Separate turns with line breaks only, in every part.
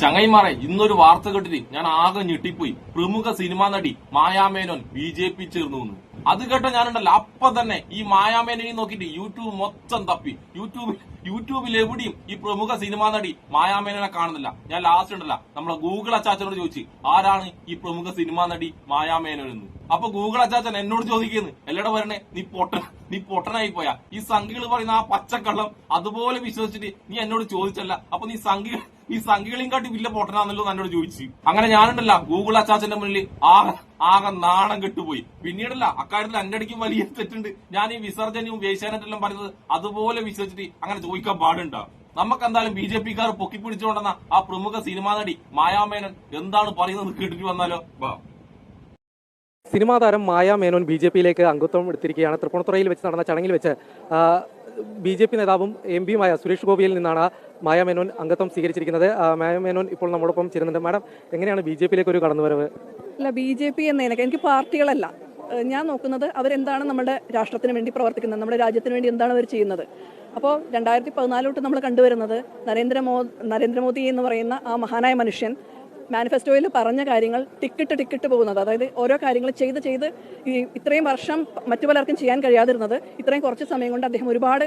ചങ്ങൈമാറെ ഇന്നൊരു വാർത്ത കേട്ടിട്ട് ഞാൻ ആകെ ഞെട്ടിപ്പോയി. പ്രമുഖ സിനിമാ നടി മായാമേനോൻ ബി ജെ പി ചേർന്നു വന്നു അത് കേട്ട ഞാനുണ്ടല്ലോ അപ്പൊ തന്നെ ഈ മായാമേനോനെ നോക്കിയിട്ട് യൂട്യൂബ് മൊത്തം തപ്പി. യൂട്യൂബിൽ യൂട്യൂബിൽ എവിടെയും ഈ പ്രമുഖ സിനിമാ നടി മായാമേനോനെ കാണുന്നില്ല. ഞാൻ ലാസ്റ്റ് ഉണ്ടല്ല നമ്മളെ ഗൂഗിൾ അച്ചാച്ചനോട് ചോദിച്ചു ആരാണ് ഈ പ്രമുഖ സിനിമാ നടി മായാമേനോൻ എന്ന്? അപ്പൊ ഗൂഗിൾ അച്ചാച്ചൻ എന്നോട് ചോദിക്കുന്നു എല്ലാടെ വരണേ നീ പൊട്ടൻ നീ പൊട്ടനായി പോയാ. ഈ സംഖ്യകൾ പറയുന്ന ആ പച്ചക്കള്ളം അതുപോലെ വിശ്വസിച്ചിട്ട് നീ എന്നോട് ചോദിച്ചല്ല. അപ്പൊ നീ സംഘികൾ ഈ സംഘികളെയും കാട്ടി വില്ല പൊട്ടനാന്നല്ലോ എന്ന് എന്നോട് ചോദിച്ചു. അങ്ങനെ ഞാനുണ്ടല്ല ഗൂഗിൾ അച്ചാച്ചന്റെ മുന്നിൽ ആകെ ആകെ നാണം കെട്ടുപോയി. പിന്നീടല്ല അക്കാര്യത്തിൽ എന്റെ അടിക്കും വലിയ തെറ്റുണ്ട്. ഞാൻ ഈ വിസർജനയും വേശ്യാനെല്ലാം പറഞ്ഞത് അതുപോലെ വിശ്വസിച്ചിട്ട് അങ്ങനെ ചോദിക്കാൻ പാടുണ്ടോ? നമുക്ക് എന്തായാലും ബി ജെ പിക്കാർ പൊക്കിപ്പിടിച്ചുകൊണ്ടെന്ന ആ പ്രമുഖ സിനിമാ നടി മായാമേനൻ എന്താണ് പറയുന്നത് കേട്ടിട്ട് വന്നാലോ?
സിനിമാ താരം മായ മേനോൻ ബി ജെ പിയിലേക്ക് അംഗത്വം എടുത്തിരിക്കുകയാണ്. തൃപ്പൂണിത്തുറയിൽ വെച്ച് നടന്ന ചടങ്ങിൽ വെച്ച് ബി ജെ പി നേതാവും എം പിയുമായ സുരേഷ് ഗോപിയിൽ നിന്നാണ് മായ മേനോൻ അംഗത്വം സ്വീകരിച്ചിരിക്കുന്നത്. മായ മേനോൻ ഇപ്പോൾ നമ്മോടൊപ്പം ചേരുന്നുണ്ട്. മാഡം എങ്ങനെയാണ് ബി ജെ പിയിലേക്ക് ഒരു കടന്നുവരവ്?
അല്ല ബി ജെ പി എന്നതിനൊക്കെ എനിക്ക് പാർട്ടികളല്ല. ഞാൻ നോക്കുന്നത് അവരെന്താണ് നമ്മുടെ രാഷ്ട്രത്തിന് വേണ്ടി പ്രവർത്തിക്കുന്നത് നമ്മുടെ രാജ്യത്തിന് വേണ്ടി എന്താണ് അവർ ചെയ്യുന്നത്? അപ്പോൾ രണ്ടായിരത്തി പതിനാലോട്ട് നമ്മൾ കണ്ടുവരുന്നത് നരേന്ദ്രമോ നരേന്ദ്രമോദി എന്ന് പറയുന്ന ആ മഹാനായ മനുഷ്യൻ മാനിഫെസ്റ്റോയിൽ പറഞ്ഞ കാര്യങ്ങൾ ടിക്കിട്ട് ടിക്കിട്ട് പോകുന്നത്. അതായത് ഓരോ കാര്യങ്ങൾ ചെയ്ത് ചെയ്ത് ഈ ഇത്രയും വർഷം മറ്റു പലർക്കും ചെയ്യാൻ കഴിയാതിരുന്നത് ഇത്രയും കുറച്ച് സമയം കൊണ്ട് അദ്ദേഹം ഒരുപാട്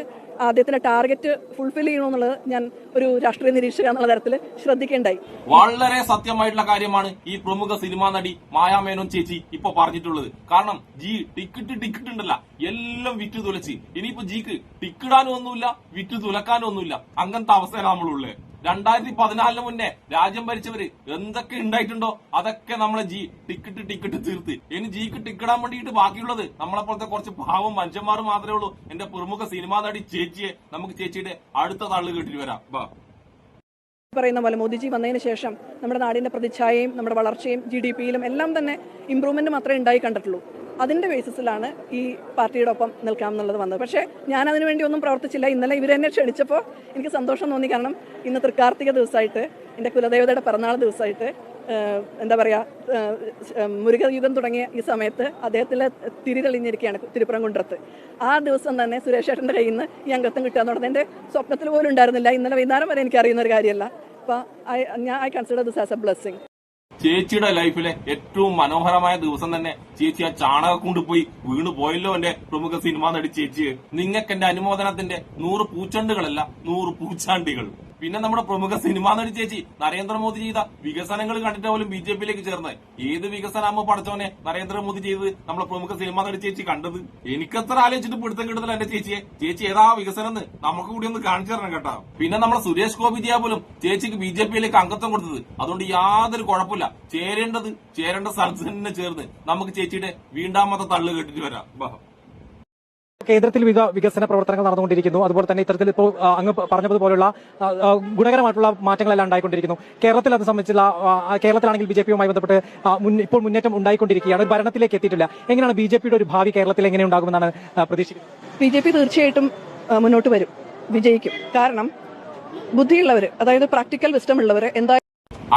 അദ്ദേഹത്തിന്റെ ടാർഗറ്റ് ഫുൾഫിൽ ചെയ്യണമെന്നുള്ളത് ഞാൻ ഒരു രാഷ്ട്രീയ നിരീക്ഷക എന്നുള്ള തരത്തിൽ ശ്രദ്ധിക്കേണ്ടായി.
വളരെ സത്യമായിട്ടുള്ള കാര്യമാണ് ഈ പ്രമുഖ സിനിമാ നടി മായാമേനോൻ ചേച്ചി ഇപ്പൊ പറഞ്ഞിട്ടുള്ളത്. കാരണം ജി ടിക്കറ്റ് ടിക്കറ്റ് ഉണ്ടല്ല എല്ലാം വിറ്റ് തുലച്ച്. ഇനിയിപ്പോ ജിക്ക് ടിക്കിടാനും ഒന്നുമില്ല വിറ്റ് തുലക്കാനും ഒന്നുമില്ല. അങ്ങനത്തെ അവസ്ഥയാണ് നമ്മളുള്ളത്. രണ്ടായിരത്തി പതിനാലിന് മുന്നേ രാജ്യം ഭരിച്ചവര് എന്തൊക്കെ ഉണ്ടായിട്ടുണ്ടോ അതൊക്കെ നമ്മളെ ജി ടിക്കറ്റ് ടിക്കറ്റ് തീർത്ത്. ഇനി ജിക്ക് ടിക്കിടാൻ വേണ്ടിയിട്ട് ബാക്കിയുള്ളത് നമ്മളെ പോലത്തെ കുറച്ച് പാവം മനുഷ്യന്മാർ മാത്രമേ ഉള്ളൂ. എന്റെ പ്രമുഖ സിനിമാ നടി ചേച്ചിയെ നമുക്ക് ചേച്ചിയുടെ അടുത്ത തള്ളു കേട്ടിട്ട് വരാം. ബാ.
പറയുന്ന പോലെ മോദിജി വന്നതിന് ശേഷം നമ്മുടെ നാടിന്റെ പ്രതിച്ഛായയും നമ്മുടെ വളർച്ചയും ജി ഡി പിയിലും എല്ലാം തന്നെ ഇമ്പ്രൂവ്മെന്റ് മാത്രമേ ഉണ്ടായി കണ്ടിട്ടുള്ളൂ. അതിന്റെ ബേസിസിലാണ് ഈ പാർട്ടിയുടെ ഒപ്പം നിൽക്കാം എന്നുള്ളത് വന്നത്. പക്ഷേ ഞാൻ അതിനു വേണ്ടി ഒന്നും പ്രവർത്തിച്ചില്ല. ഇന്നലെ ഇവർ എന്നെ ക്ഷണിച്ചപ്പോൾ എനിക്ക് സന്തോഷം തോന്നി. കാരണം ഇന്ന് തൃക്കാർത്തിക ദിവസമായിട്ട് എന്റെ കുലദേവതയുടെ പിറന്നാൾ ദിവസമായിട്ട് എന്താ പറയുക മുരുകയുഗം തുടങ്ങിയ ഈ സമയത്ത് അദ്ദേഹത്തിലെ തിരി തെളിഞ്ഞിരിക്കുകയാണ് തിരുപ്പുറംകുன்றത്ത് ആ ദിവസം തന്നെ സുരേഷ് ഏട്ടന്റെ കയ്യിൽ നിന്ന് ഈ അംഗത്വം കിട്ടുക എന്ന് പറഞ്ഞാൽ എന്റെ സ്വപ്നത്തിൽ പോലും ഉണ്ടായിരുന്നില്ല. ഇന്നലെ വൈകുന്നേരം വരെ എനിക്കറിയുന്ന ഒരു കാര്യമല്ല. അപ്പോൾ ഞാൻ I consider this as a blessing
ചേച്ചിയുടെ ലൈഫിലെ ഏറ്റവും മനോഹരമായ ദിവസം തന്നെ ചേച്ചി ആ ചാണക കൊണ്ടുപോയി വീണു പോയല്ലോ എന്റെ പ്രമുഖ സിനിമ നടി ചേച്ചി. നിങ്ങൾക്ക് എന്റെ അനുമോദനത്തിന്റെ നൂറ് പൂച്ചണ്ടുകളല്ല നൂറ് പൂച്ചാണ്ടികൾ. പിന്നെ നമ്മുടെ പ്രമുഖ സിനിമാ നടി ചേച്ചി നരേന്ദ്രമോദി ചെയ്ത വികസനങ്ങൾ കണ്ടിട്ട് പോലും ബി ജെ പിയിലേക്ക് ചേർന്ന് ഏത് വികസനാമോ പഠിച്ചോനെ നരേന്ദ്രമോദി ചെയ്ത് നമ്മുടെ പ്രമുഖ സിനിമാ നടി ചേച്ചി കണ്ടത്? എനിക്കത്ര ആലോചിച്ചിട്ട് പിടുത്തം കിട്ടുന്നില്ല എന്റെ ചേച്ചിയെ. ചേച്ചി ഏതാ വികസനം എന്ന് നമുക്ക് കൂടി ഒന്ന് കാണിച്ചു തരണം കേട്ടോ. പിന്നെ നമ്മുടെ സുരേഷ് ഗോപി ചെയ്യാ പോലും ചേച്ചിക്ക് ബി ജെ പിയിലേക്ക് അംഗത്വം കൊടുത്തത്. അതുകൊണ്ട് യാതൊരു കുഴപ്പമില്ല. ചേരേണ്ടത് ചേരേണ്ട സ്ഥലത്ത് തന്നെ ചേർന്ന് നമുക്ക് ചേച്ചിയുടെ വീണ്ടാമത്തെ തള്ളു കേട്ടിട്ട് വരാം.
കേന്ദ്രത്തിൽ വിക- വികസന പ്രവർത്തനങ്ങൾ നടന്നുകൊണ്ടിരിക്കുന്നു. അതുപോലെ തന്നെ ഇത്തരത്തിൽ ഇപ്പോൾ അങ്ങ് പറഞ്ഞതുപോലുള്ള ഗുണകരമായിട്ടുള്ള മാറ്റങ്ങളെല്ലാം ഉണ്ടായിക്കൊണ്ടിരിക്കുന്നു. കേരളത്തിൽ അത് സംബന്ധിച്ചുള്ള കേരളത്തിലാണെങ്കിൽ ബി ജെ പിയുമായി ബന്ധപ്പെട്ട് ഇപ്പോൾ മുന്നേറ്റം ഉണ്ടായിക്കൊണ്ടിരിക്കുകയാണ്. ഭരണത്തിലേക്ക് എത്തിയിട്ടില്ല. എങ്ങനെയാണ് ബി ജെ പിയുടെ ഒരു ഭാവി കേരളത്തിൽ എങ്ങനെ ഉണ്ടാകുമെന്നാണ് പ്രതീക്ഷിക്കുന്നത്?
ബി ജെ പി തീർച്ചയായിട്ടും മുന്നോട്ട് വരും. വിജയിക്കും. കാരണം ബുദ്ധിയുള്ളവർ അതായത് പ്രാക്ടിക്കൽ വിസ്റ്റം ഉള്ളവർ എന്തായാലും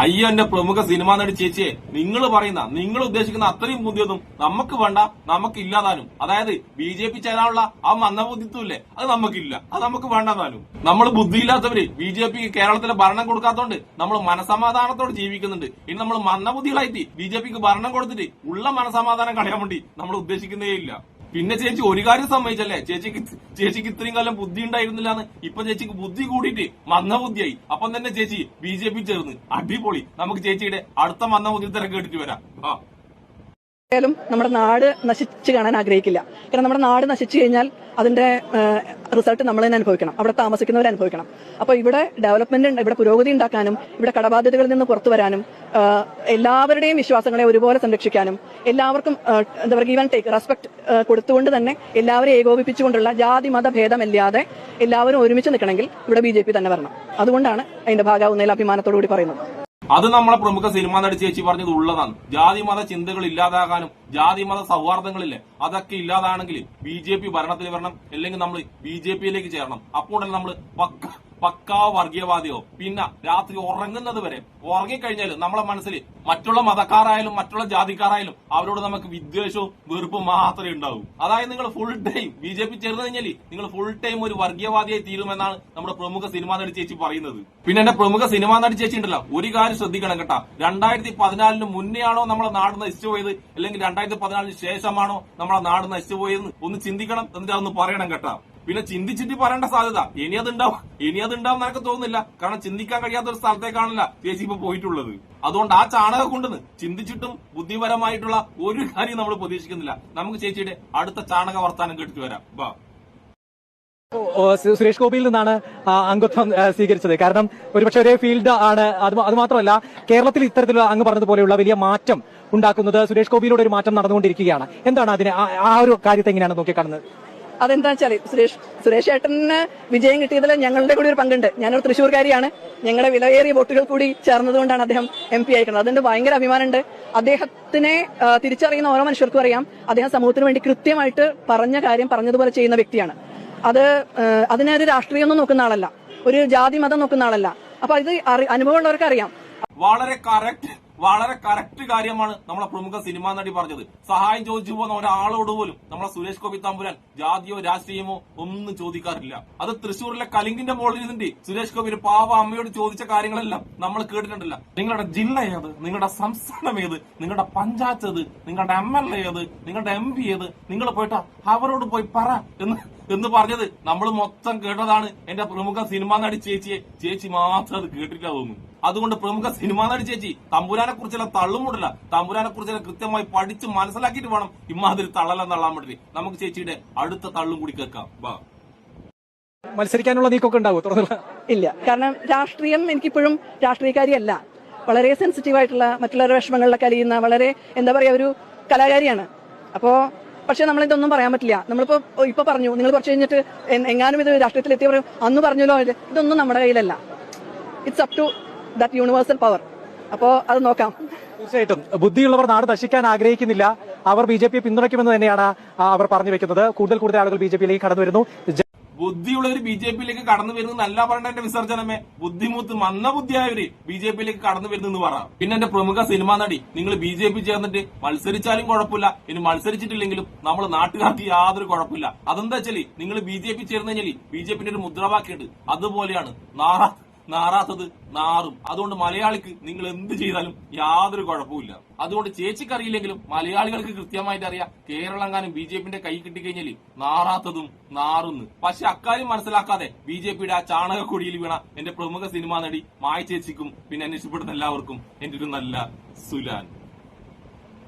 അയ്യോ എന്റെ പ്രമുഖ സിനിമാ നടി ചേച്ചിയെ നിങ്ങൾ പറയുന്ന നിങ്ങൾ ഉദ്ദേശിക്കുന്ന അത്രയും ബുദ്ധിയൊന്നും നമുക്ക് വേണ്ട നമുക്ക് ഇല്ലാതാനും. അതായത് ബി ജെ പി ചേരാനുള്ള ആ മന്ദബുദ്ധിത്വമില്ലേ അത് നമുക്കില്ല. അത് നമുക്ക് വേണ്ടതാനും നമ്മൾ ബുദ്ധിയില്ലാത്തവര് ബി ജെ പിക്ക് കേരളത്തിലെ ഭരണം കൊടുക്കാത്തോണ്ട് നമ്മൾ മനസമാധാനത്തോടെ ജീവിക്കുന്നുണ്ട്. ഇനി നമ്മൾ മന്ദബുദ്ധികളായിട്ട് ബി ജെ പിക്ക് ഭരണം കൊടുത്തിട്ട് ഉള്ള മനസമാധാനം കളയാൻ വേണ്ടി നമ്മൾ ഉദ്ദേശിക്കുന്നേ ഇല്ല. പിന്നെ ചേച്ചി ഒരു കാര്യം സമ്മതിച്ചല്ലേ? ചേച്ചിക്ക് ചേച്ചിക്ക് ഇത്രയും കാലം ബുദ്ധി ഉണ്ടായിരുന്നില്ല എന്ന് ഇപ്പൊ ചേച്ചിക്ക് ബുദ്ധി കൂടിയിട്ട് മന്ദബുദ്ധിയായി അപ്പം തന്നെ ചേച്ചി ബി ജെ പി ചേർന്ന്. അടിപൊളി. നമുക്ക് ചേച്ചിയുടെ അടുത്ത മന്ദബുദ്ധി തിരക്ക് കേട്ടിട്ട് വരാം. ആ.
നമ്മുടെ നാട് നശിച്ചു കാണാൻ ആഗ്രഹിക്കില്ല. കാരണം നമ്മുടെ നാട് നശിച്ചു കഴിഞ്ഞാൽ അതിന്റെ റിസൾട്ട് നമ്മൾ തന്നെ അനുഭവിക്കണം. അവിടെ താമസിക്കുന്നവർ അനുഭവിക്കണം. അപ്പോൾ ഇവിടെ ഡെവലപ്മെന്റ് ഇവിടെ പുരോഗതി ഉണ്ടാക്കാനും ഇവിടെ കടബാധ്യതകളിൽ നിന്ന് പുറത്തു വരാനും എല്ലാവരുടെയും വിശ്വാസങ്ങളെ ഒരുപോലെ സംരക്ഷിക്കാനും എല്ലാവർക്കും എന്താ പറയുക ഈവൻ ടേക്ക് റെസ്പെക്ട് കൊടുത്തുകൊണ്ട് തന്നെ എല്ലാവരെയും ഏകോപിപ്പിച്ചുകൊണ്ടുള്ള ജാതി മത ഭേദമില്ലാതെ എല്ലാവരും ഒരുമിച്ച് നിൽക്കണമെങ്കിൽ ഇവിടെ ബി തന്നെ വരണം. അതുകൊണ്ടാണ് അതിന്റെ ഭാഗമാവുന്നതിൽ അഭിമാനത്തോടു കൂടി പറയുന്നത്.
അത് നമ്മളെ പ്രമുഖ സിനിമാ നടി ചേച്ചി പറഞ്ഞത് ഉള്ളതാണ്. ജാതി മത ചിന്തകൾ ഇല്ലാതാകാനും ജാതി മത സൗഹാർദ്ദങ്ങളില്ലേ അതൊക്കെ ഇല്ലാതാണെങ്കിൽ ബി ജെ പി ഭരണത്തിൽ വരണം അല്ലെങ്കിൽ നമ്മൾ ബി ജെ പിയിലേക്ക് ചേരണം. അപ്പോഴല്ല നമ്മൾ പക്ക പക്കാ വർഗീയവാദിയോ. പിന്നെ രാത്രി ഉറങ്ങുന്നത് വരെ. ഉറങ്ങിക്കഴിഞ്ഞാൽ നമ്മളെ മനസ്സിൽ മറ്റുള്ള മതക്കാരായാലും മറ്റുള്ള ജാതിക്കാരായാലും അവരോട് നമുക്ക് വിദ്വേഷവും വെറുപ്പും മാത്രമേ ഉണ്ടാവൂ. അതായത് നിങ്ങൾ full time B J P ചേർന്ന് കഴിഞ്ഞാൽ നിങ്ങൾ ഫുൾ ടൈം ഒരു വർഗീയവാദിയായി തീരുമെന്നാണ് നമ്മുടെ പ്രമുഖ സിനിമാ നടി ചേച്ചി പറയുന്നത്. പിന്നെ എന്റെ പ്രമുഖ സിനിമാ നടി ചേച്ചി ഉണ്ടല്ലോ. ഒരു കാര്യം ശ്രദ്ധിക്കണം കേട്ടാ. രണ്ടായിരത്തി പതിനാലിന് മുന്നേ ആണോ നമ്മളെ നാട് നശിച്ചു പോയത്? അല്ലെങ്കിൽ രണ്ടായിരത്തി പതിനാലിന് ശേഷമാണോ നമ്മളെ നാട് നശിച്ചു പോയത് ഒന്ന് ചിന്തിക്കണം എന്നിട്ട് അതൊന്ന് പറയണം കേട്ടാ. പിന്നെ ചിന്തിച്ചിട്ട് പറയേണ്ട സാധ്യത. ഇനി അതുണ്ടാവും. ഇനി അതുണ്ടാവും എന്നൊക്കെ തോന്നുന്നില്ല. കാരണം ചിന്തിക്കാൻ കഴിയാത്ത ഒരു സ്ഥലത്തേക്കാണല്ല ചേച്ചി ഇപ്പൊ പോയിട്ടുള്ളത്. അതുകൊണ്ട് ആ ചാണകം കൊണ്ടെന്ന് ചിന്തിച്ചിട്ടും ബുദ്ധിപരമായിട്ടുള്ള ഒരു കാര്യം നമ്മൾ പ്രതീക്ഷിക്കുന്നില്ല. നമുക്ക് ചേച്ചിയുടെ അടുത്ത ചാണക വർത്താനം കേട്ടിട്ട് വരാം. ബാ
സുരേഷ് ഗോപിയിൽ നിന്നാണ് അംഗത്വം സ്വീകരിച്ചത്. കാരണം ഒരുപക്ഷെ ഒരേ ഫീൽഡ് ആണ്. അത് അത് മാത്രമല്ല കേരളത്തിൽ ഇത്തരത്തിലുള്ള അങ്ങ് പറഞ്ഞതുപോലെയുള്ള വലിയ മാറ്റം ഉണ്ടാക്കുന്നത് സുരേഷ് ഗോപിയിലൂടെ ഒരു മാറ്റം നടന്നുകൊണ്ടിരിക്കുകയാണ്. എന്താണ് അതിന് ആ ഒരു കാര്യത്തെ എങ്ങനെയാണ് നോക്കിക്കാണുന്നത്?
അതെന്താ വെച്ചാൽ സുരേഷ് സുരേഷ് ഏട്ടന് വിജയം കിട്ടിയതിൽ ഞങ്ങളുടെ കൂടി ഒരു പങ്കുണ്ട്. ഞാനൊരു തൃശ്ശൂർക്കാരിയാണ് ഞങ്ങളുടെ വിലയേറിയ വോട്ടുകൾ കൂടി ചേർന്നതുകൊണ്ടാണ് അദ്ദേഹം എം പി ആയിരിക്കുന്നത്. അതുകൊണ്ട് ഭയങ്കര അഭിമാനമുണ്ട്. അദ്ദേഹത്തിനെ തിരിച്ചറിയുന്ന ഓരോ മനുഷ്യർക്കും അറിയാം. അദ്ദേഹം സമൂഹത്തിന് വേണ്ടി കൃത്യമായിട്ട് പറഞ്ഞ കാര്യം പറഞ്ഞതുപോലെ ചെയ്യുന്ന വ്യക്തിയാണ്. അത് അതിനൊരു രാഷ്ട്രീയമൊന്നും നോക്കുന്ന ആളല്ല. ഒരു ജാതി മതം നോക്കുന്ന ആളല്ല. അപ്പൊ ഇത് അനുഭവമുള്ളവർക്ക് അറിയാം
വളരെ കറക്റ്റ് വളരെ കറക്റ്റ് കാര്യമാണ് നമ്മളെ പ്രമുഖ സിനിമാ നടി പറഞ്ഞത്. സഹായം ചോദിച്ചു പോകുന്ന ഒരാളോട് പോലും നമ്മളെ സുരേഷ് ഗോപി തമ്പുരാൻ ജാതിയോ രാഷ്ട്രീയമോ ഒന്നും ചോദിക്കാറില്ല. അത് തൃശ്ശൂരിലെ കലിങ്കിന്റെ മുകളിൽ നിന്നിട്ട് സുരേഷ് ഗോപി ഒരു പാവ അമ്മയോട് ചോദിച്ച കാര്യങ്ങളെല്ലാം നമ്മൾ കേട്ടിട്ടുണ്ടല്ല. നിങ്ങളുടെ ജില്ല ഏത്? നിങ്ങളുടെ സംസ്ഥാനം ഏത്? നിങ്ങളുടെ പഞ്ചായത്ത് ഏത്? നിങ്ങളുടെ എം എൽ എ ഏത്? നിങ്ങളുടെ എം പി ഏത്? നിങ്ങൾ പോയിട്ട് അവരോട് പോയി പറ എന്ന് എന്ന് പറഞ്ഞത് നമ്മൾ മൊത്തം കേട്ടതാണ് എന്റെ പ്രമുഖ സിനിമാ നടി ചേച്ചിയെ. ചേച്ചി മാത്രം അത് കേട്ടിട്ടില്ല തോന്നുന്നു. അതുകൊണ്ട് പ്രമുഖ സിനിമാ നടി ചേച്ചി തമ്പുരാനെ കുറിച്ചുള്ള തള്ളുമുടില്ല തമ്പുരാനെ കുറിച്ചുള്ള കൃത്യമായി പഠിച്ച് മനസ്സിലാക്കിയിട്ട് വേണം ഇമാതിരി തള്ളലം തള്ളാൻ വേണ്ടി നമുക്ക് ചേച്ചിയുടെ അടുത്ത തള്ളും കൂടി കേൾക്കാം. വാ.
മത്സരിക്കാനുള്ള നീക്കമൊക്കെ ഉണ്ടാവും?
ഇല്ല. കാരണം രാഷ്ട്രീയം എനിക്കിപ്പോഴും രാഷ്ട്രീയക്കാരിയല്ല. വളരെ സെൻസിറ്റീവ് ആയിട്ടുള്ള മറ്റുള്ളവരുടെ വിഷമങ്ങളിലൊക്കെ അലിയുന്ന വളരെ എന്താ പറയാ ഒരു കലാകാരിയാണ്. അപ്പോ പക്ഷെ നമ്മൾ ഇതൊന്നും പറയാൻ പറ്റില്ല. നമ്മളിപ്പോ ഇപ്പൊ പറഞ്ഞു. നിങ്ങൾ കുറച്ച് കഴിഞ്ഞിട്ട് എങ്ങാനും ഇത് രാഷ്ട്രീയത്തിൽ എത്തിയ പറയും അന്ന് പറഞ്ഞല്ലോ. ഇത് ഇതൊന്നും നമ്മുടെ കയ്യിലല്ല. It's up to that universal power അപ്പോ അത് നോക്കാം.
തീർച്ചയായിട്ടും. ബുദ്ധിയുള്ളവർ നാട് നശിക്കാൻ ആഗ്രഹിക്കുന്നില്ല. അവർ ബി ജെ പിയെ പിന്തുണയ്ക്കുമെന്ന് തന്നെയാണ് അവർ പറഞ്ഞു വെക്കുന്നത്. കൂടുതൽ കൂടുതൽ ആളുകൾ ബി ജെ പിയിലേക്ക് കടന്നു വരുന്നു.
ബുദ്ധിയുള്ളവർ ബി ജെ പിയിലേക്ക് കടന്നു വരുന്നു നല്ല പറഞ്ഞ എന്റെ വിസർജനമേ ബുദ്ധിമുട്ട് മന്ന ബുദ്ധിയായവര് ബി ജെ പിയിലേക്ക് കടന്നു വരുന്നു പറ. പിന്നെ എന്റെ പ്രമുഖ സിനിമാ നടി നിങ്ങൾ ബി ജെ പി ചേർന്നിട്ട് മത്സരിച്ചാലും കുഴപ്പമില്ല. ഇനി മത്സരിച്ചിട്ടില്ലെങ്കിലും നമ്മൾ നാട്ടുകാർക്ക് യാതൊരു കുഴപ്പമില്ല. അതെന്താ വെച്ചാൽ നിങ്ങൾ ബി ജെ പി ചേർന്ന് കഴിഞ്ഞാൽ ബി ജെ പിന്റെ ഒരു മുദ്രാവാക്യമുണ്ട് അതുപോലെയാണ് നാറാ നാറാത്തത് നാറും. അതുകൊണ്ട് മലയാളിക്ക് നിങ്ങൾ എന്ത് ചെയ്താലും യാതൊരു കുഴപ്പമില്ല അതുകൊണ്ട് ചേച്ചിക്ക് അറിയില്ലെങ്കിലും മലയാളികൾക്ക് കൃത്യമായിട്ട് അറിയാം കേരളങ്ങാനും ബി ജെ പിന്റെ കൈ കിട്ടിക്കഴിഞ്ഞാൽ നാറാത്തതും നാറുന്ന്. പക്ഷെ അക്കാര്യം മനസ്സിലാക്കാതെ ബി ജെ പിയുടെ ആ ചാണകക്കൊടിയിൽ വീണ എന്റെ പ്രമുഖ സിനിമാ നടി മായ ചേച്ചിക്കും പിന്നെ അന്വേഷിപ്പെടുന്ന എല്ലാവർക്കും എന്റെ ഒരു നല്ല സുലാൻ.